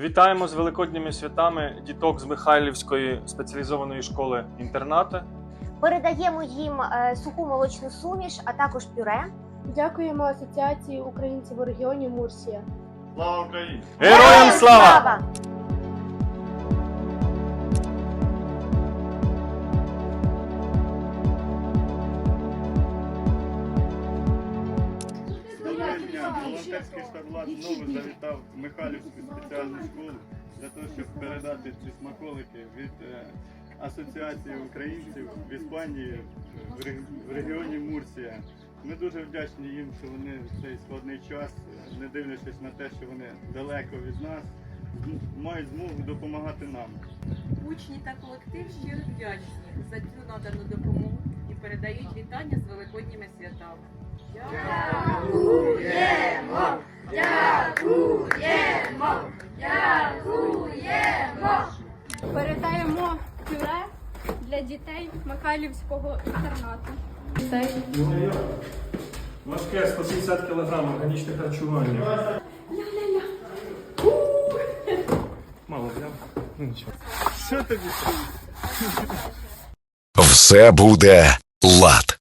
Вітаємо з великодніми святами діток з Михайлівської спеціалізованої школи інтернату. Передаємо їм е, суху молочну суміш, а також пюре. Дякуємо Асоціації українців у регіоні Мурсія. Слава Україні! Героям слава! Волонтерський штаблат знову завітав в Михайлівську спеціальну школу для того, щоб передати ці смаколики від е, Асоціації українців в Іспанії в регіоні Мурсія. Ми дуже вдячні їм, що вони в цей складний час, е, не дивлячись на те, що вони далеко від нас, мають змогу допомагати нам. Учні та колектив щиро вдячні за цю надану допомогу і передають вітання з великодніми святами. Передаємо пюре для дітей Михайлівського інтернату. Важке 170 кг органічне харчування. Мало прям. Ну нічого. Що тобі? Все буде лад.